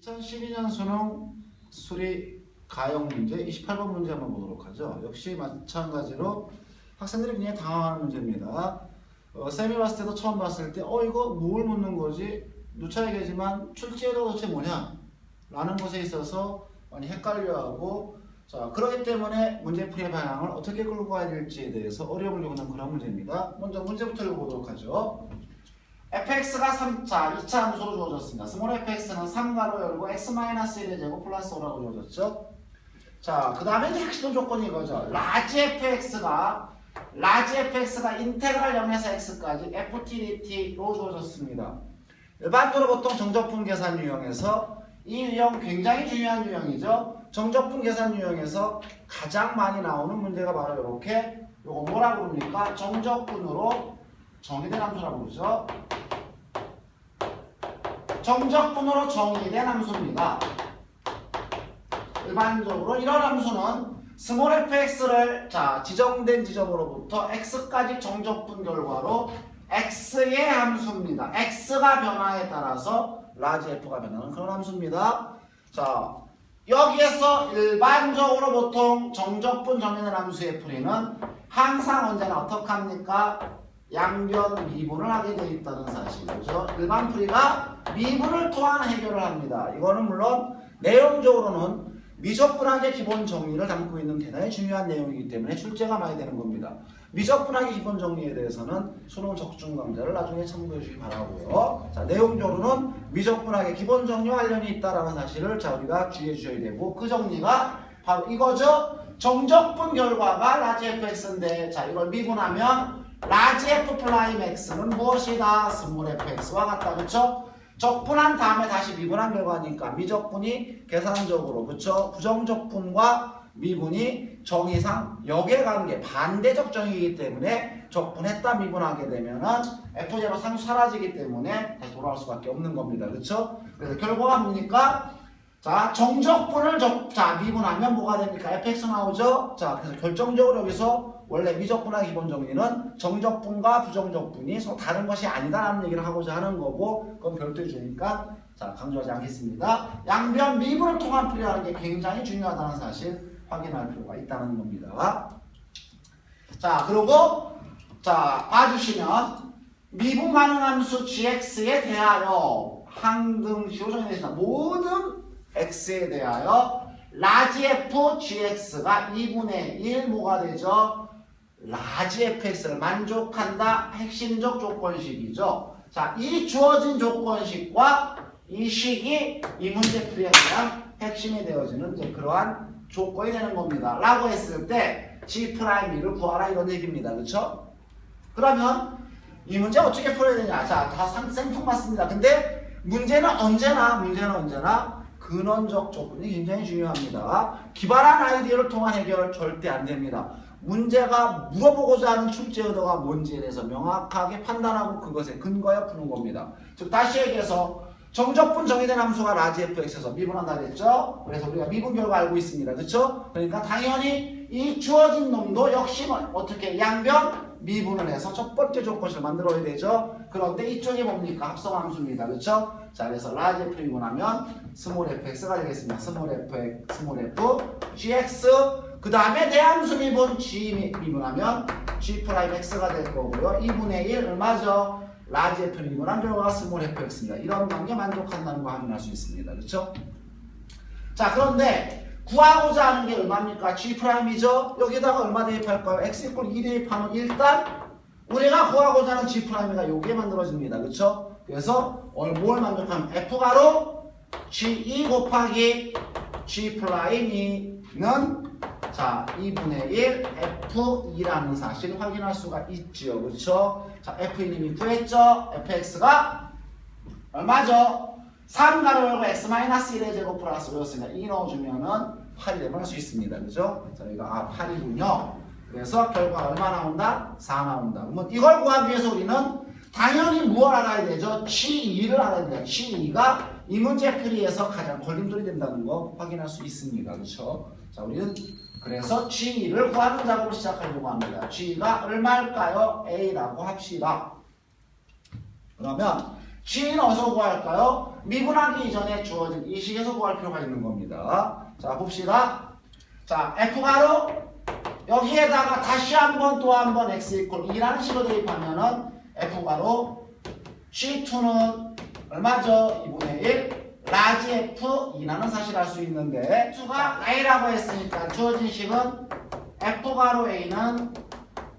2012년 수능 수리 가형 문제 28번 문제 한번 보도록 하죠. 역시 마찬가지로 학생들이 굉장히 당황하는 문제입니다. 어, 쌤이 봤을 때도 처음 봤을 때, 어, 이거 뭘 묻는 거지? 누차 얘기하지만 출제가 도대체 뭐냐? 라는 것에 있어서 많이 헷갈려하고, 자, 그렇기 때문에 문제풀이의 방향을 어떻게 끌고 가야 될지에 대해서 어려움을 겪는 그런 문제입니다. 먼저 문제부터 읽어보도록 하죠. Fx가 3차, 2차 함수로 주어졌습니다. 스몰 fx는 3가로 열고 x-1의 제곱 플러스 5라고 주어졌죠. 자, 그 다음에 이제 핵심 조건이 이거죠. 라지 fx가 라지 fx가 인테그랄 0에서 x까지 ftdt로 주어졌습니다. 일반적으로 보통 정적분 계산 유형에서 이 유형 굉장히 중요한 유형이죠. 정적분 계산 유형에서 가장 많이 나오는 문제가 바로 이렇게 요거 뭐라고 부릅니까? 정적분으로 정의된 함수라고 그러죠. 정적분으로 정의된 함수입니다. 일반적으로 이런 함수는 스몰 fx를 자 지정된 지점으로부터 x까지 정적분 결과로 x의 함수입니다. x가 변화에 따라서 라지 f가 변하는 그런 함수입니다. 자 여기에서 일반적으로 보통 정적분 정의된 함수의 풀이는 항상 언제나 어떻게 합니까? 양변 미분을 하게 되어 있다는 사실이죠. 일반 풀이가 미분을 통한 해결을 합니다. 이거는 물론 내용적으로는 미적분학의 기본 정리를 담고 있는 대단히 중요한 내용이기 때문에 출제가 많이 되는 겁니다. 미적분학의 기본 정리에 대해서는 수능 적중 강좌를 나중에 참고해 주시기 바라고요. 자, 내용적으로는 미적분학의 기본 정리와 관련이 있다라는 사실을 자 우리가 주의해 주셔야 되고 그 정리가 바로 이거죠. 정적분 결과가 라지 fx인데 자 이걸 미분하면 라지 f 프라임 x는 무엇이다? 스몰 fx와 같다. 그렇죠? 적분한 다음에 다시 미분한 결과니까 미적분이 계산적으로 그쵸 부정적분과 미분이 정의상 역의관계 반대적 정의이기 때문에 적분했다 미분하게 되면은 f0 상수 사라지기 때문에 다시 돌아올 수밖에 없는 겁니다 그쵸 그래서 결과가 뭡니까 자 정적분을 적, 자 미분하면 뭐가 됩니까 fx 나오죠 자 그래서 결정적으로 여기서 원래 미적분의 기본 정리는 정적분과 부정적분이 서로 다른 것이 아니다라는 얘기를 하고자 하는 거고 그건 별도의 주니까 자 강조하지 않겠습니다. 양변 미분을 통한 풀이라는 게 굉장히 중요하다는 사실 확인할 필요가 있다는 겁니다. 자 그리고 자 봐주시면 미분 가능 함수 gx에 대하여 항등시로 정의되어 모든 x에 대하여 라지 f gx가 2분의 1 뭐가 되죠? 라지 fx를 만족한다 핵심적 조건식이죠. 자, 이 주어진 조건식과 이 식이 이 문제 풀이에 대한 핵심이 되어지는 이제 그러한 조건이 되는 겁니다. 라고 했을 때 G'2를 구하라 이런 얘기입니다. 그렇죠? 그러면 이 문제 어떻게 풀어야 되냐? 자, 다 상- 생뚱 맞습니다. 근데 문제는 언제나 문제는 언제나 근원적 조건이 굉장히 중요합니다. 기발한 아이디어를 통한 해결 절대 안 됩니다. 문제가 물어보고자 하는 출제 의도가 뭔지에 대해서 명확하게 판단하고 그것에 근거해 푸는 겁니다. 즉 다시 얘기해서 정적분 정의된 함수가 라지 fx에서 미분한다 그랬죠? 그래서 우리가 미분 결과 알고 있습니다. 그렇죠? 그러니까 당연히 이 주어진 놈도 역시 뭐 어떻게 양변 미분을 해서 첫 번째 조건식을 만들어야 되죠. 그런데 이쪽이 뭡니까? 합성 함수입니다. 그렇죠? 자, 그래서 라지 f 미분하면 스몰 fx가 되겠습니다. 스몰 f, 스몰 f, gx 그 다음에 대함수 미분 g 미- 미분하면 g 프라임 x가 될 거고요. 2분의 1 얼마죠? 라지 f 미분한 결과가 스몰 fx입니다. 이런 관계 만족한다는 거 확인할 수 있습니다. 그렇죠? 자, 그런데 구하고자 하는 게 얼마입니까? g 프라임이죠. 여기다가 얼마 대입할까요? x 이퀄 2 대입하면 일단 우리가 구하고자 하는 g 프라임이가 요게 만들어집니다. 그렇죠? 그래서 뭘 만족하면 f가로 g2 곱하기 g 프라임이는 자, 2분의 1 F2라는 사실 확인할 수가 있지요. 그렇죠? 자, F1님이 구했죠? fx가 얼마죠? 3 가로 열고 x-1의 제곱 플러스 5였습니다. 2 넣어주면은 8이 되면 수 있습니다. 그죠? 저희가 아, 8이군요. 그래서 결과 얼마 나온다? 4 나온다. 그러면 이걸 구하기 위해서 우리는 당연히 무엇을 알아야 되죠? chi2를 알아야 돼요. chi2가 이 문제 풀이에서 가장 걸림돌이 된다는 거 확인할 수 있습니다. 그렇죠? 자, 우리는 그래서 G를 구하는 작업을 시작하려고 합니다. G가 얼마일까요? A라고 합시다. 그러면 g는 어디서 구할까요? 미분하기 이전에 주어진 이 식에서 구할 필요가 있는 겁니다. 자 봅시다. 자 f가로 여기에다가 다시 한번 또 한 번 x 이퀄 2라는 식으로 대입하면은 f가로 G2는 얼마죠? 2분의 1 라지 F 2라는 사실을 알수 있는데 F가 A라고 했으니까 주어진 식은 F가로 A는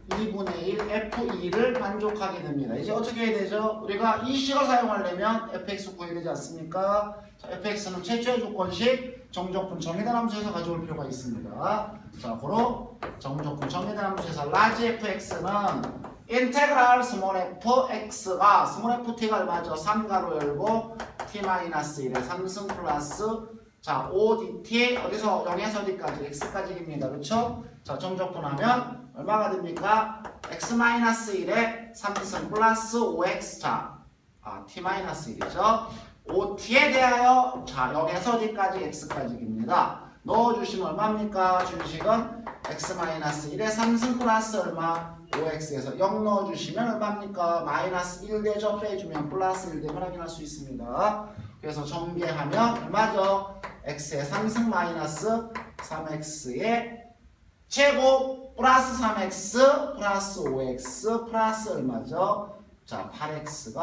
2분의 1 F2를 만족하게 됩니다. 이제 어떻게 해야 되죠? 우리가 이 식을 사용하려면 fx 구해야 되지 않습니까? 자, fx는 최초의 조건식 정적분 정의된 함수에서 가져올 필요가 있습니다. 자, 고로 정적분 정의된 함수에서 라지 fx는 인테그랄 스몰 fx가 스몰 ft가 얼마죠? 3가로 열고 t-1의 3승 플러스 자 5dt 어디서 0에서 어디까지 x까지 입니다. 그렇죠? 자 정적분하면 얼마가 됩니까? x-1에 3승 플러스 5x 자 아, t-1이죠. 5t에 대하여 자 0에서 어디까지 x까지 입니다. 넣어주시면 얼마입니까? 주식은 x-1에 3승 플러스 얼마? 5x에서 0 넣어주시면 얼마입니까? 마이너스 1 대죠? 빼주면 플러스 1 되면 확인할 수 있습니다. 그래서 전개하면 얼마죠? x의 3승 마이너스 3x의 제곱 플러스 3x 플러스 5x 플러스 얼마죠? 자 8x가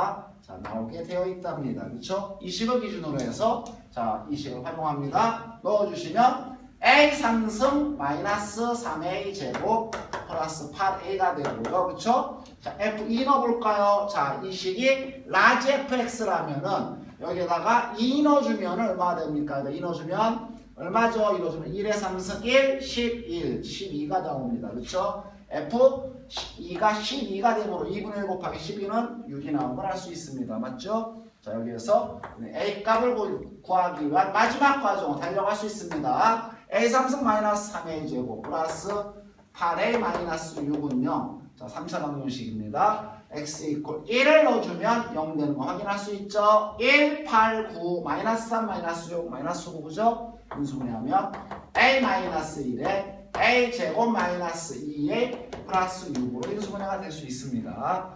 자 나오게 되어 있답니다. 그렇죠? 이 식을 기준으로 해서 자 이 식을 활용합니다. 넣어주시면 a 상승 마이너스 3a 제곱 플러스 8a가 되고요. 그렇죠? 자 f2 넣어볼까요? 자 이 식이 라지 fx라면은 여기다가 2 넣어주면 얼마 됩니까? 2 넣어주면 얼마죠? 2 넣어주면 1의 3승 1, 11, 12가 나옵니다. 그렇죠? F2가 12가 되므로 2분의 1 곱하기 12는 6이 나온 걸 알 수 있습니다. 맞죠? 자 여기에서 A 값을 구- 구하기 위한 마지막 과정을 달려갈 수 있습니다. A 3승 마이너스 3A 제곱 플러스 8A 마이너스 6은 0. 자 3차 방정식입니다. x 이퀄 1을 넣어주면 0 되는 거 확인할 수 있죠. 1, 8, 9, 마이너스 3, 마이너스 6, 마이너스 9, 그죠? 분수분해하면 a 마이너스 1에 a 제곱 마이너스 2에 플러스 6으로 인수분해가 될 수 있습니다.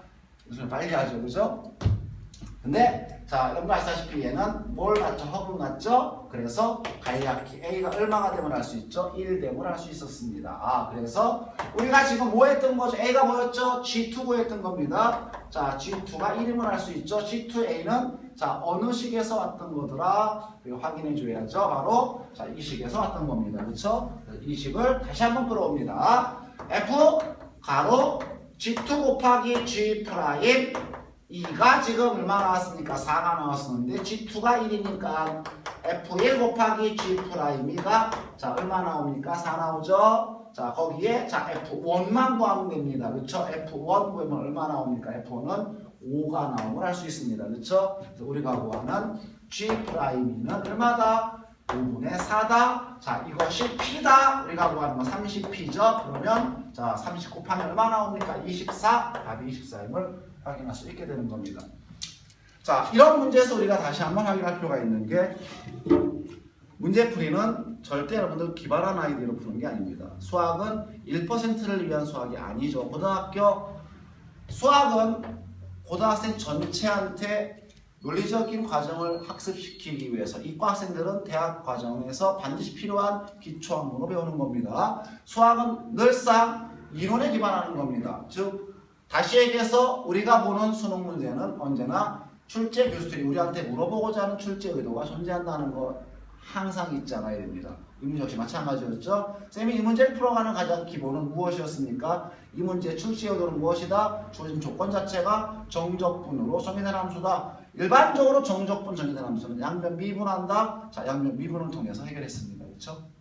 인수분해 빨리 하죠, 그죠? 근데 자 여러분 아시다시피 얘는 뭘 같죠? 허분 같죠? 그래서 간략히 A가 얼마가 되면 알 수 있죠? 1 되면 알 수 있었습니다. 아 그래서 우리가 지금 뭐 했던 거죠? A가 뭐였죠? G2 구했던 겁니다. 자 G2가 1이면 알 수 있죠? G2A는 자 어느 식에서 왔던 거더라? 확인해 줘야죠. 바로 자 이 식에서 왔던 겁니다. 그렇죠? 이 식을 다시 한번 끌어옵니다. F 가로 G2 곱하기 G 프라임 2가 지금 얼마 나왔습니까? 4가 나왔었는데 G2가 1이니까 F1 곱하기 G 프라임이가 자 얼마 나옵니까? 4 나오죠? 자 거기에 자 F1만 구하면 됩니다. 그렇죠? F1 구하면 얼마 나옵니까? F1은 5가 나온 걸알수 있습니다. 그렇죠? 우리가 구하는 G 프라임이는 얼마다? 5분의 4다. 자, 이것이 P다. 우리가 구하는 건 30P죠. 그러면 자, 30 곱하면 얼마 나옵니까? 24. 답이 24임을 확인할 수 있게 되는 겁니다. 자, 이런 문제에서 우리가 다시 한번 확인할 필요가 있는 게 문제풀이는 절대 여러분들 기발한 아이디어로 푸는 게 아닙니다. 수학은 1%를 위한 수학이 아니죠. 고등학교 수학은 고등학생 전체한테 논리적인 과정을 학습시키기 위해서 이과 학생들은 대학 과정에서 반드시 필요한 기초 학문으로 배우는 겁니다. 수학은 늘상 이론에 기반하는 겁니다. 즉 다시 얘기해서 우리가 보는 수능 문제는 언제나 출제 교수들이 우리한테 물어보고자 하는 출제 의도가 존재한다는 거 항상 않아야 됩니다. 이 문제 역시 마찬가지였죠. 쌤이 이 문제를 풀어가는 가장 기본은 무엇이었습니까? 이 문제의 출제 의도는 무엇이다? 주어진 조건 자체가 정적분으로 정의된 함수다. 일반적으로 정적분 정의된 함수는 양변 미분한다. 자, 양변 미분을 통해서 해결했습니다. 그렇죠?